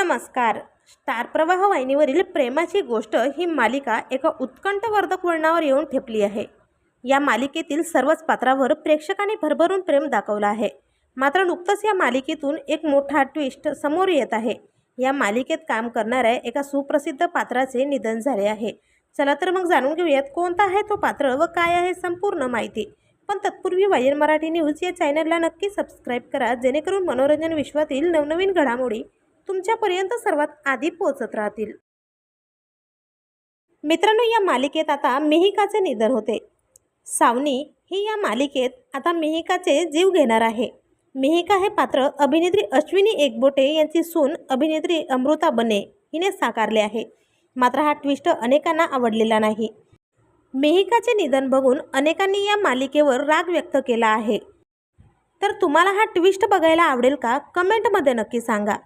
नमस्कार. स्टार प्रवाह वाहिनीवरील प्रेमाची गोष्ट ही मालिका एका उत्कंठवर्धक वळणावर येऊन ठेपली आहे. या मालिकेतील सर्वच पात्रावर प्रेक्षकांनी भरभरून प्रेम दाखवलं आहे. मात्र नुकतंच या मालिकेतून एक मोठा ट्विस्ट समोर येत आहे. या मालिकेत काम करणाऱ्या एका सुप्रसिद्ध पात्राचे निधन झाले आहे. चला तर मग जाणून घेऊयात कोणता आहे तो पात्र व काय आहे संपूर्ण माहिती. पण तत्पूर्वी वायर मराठी न्यूज या चॅनलला नक्की सबस्क्राईब करा जेणेकरून मनोरंजन विश्वातील नवनवीन घडामोडी तुमच्यापर्यंत सर्वात आधी पोहोचत राहतील. मित्रांनो या मालिकेत आता मिहिकाचे निधन होते. सावनी ही या मालिकेत आता मिहिकाचे जीव घेणार आहे. मिहिका हे पात्र अभिनेत्री अश्विनी एकबोटे यांची सून अभिनेत्री अमृता बने हिने साकारले आहे. मात्र हा ट्विस्ट अनेकांना आवडलेला नाही. मिहिकाचे निधन बघून अनेकांनी या मालिकेवर राग व्यक्त केला आहे. तर तुम्हाला हा ट्विस्ट बघायला आवडेल का? कमेंटमध्ये नक्की सांगा.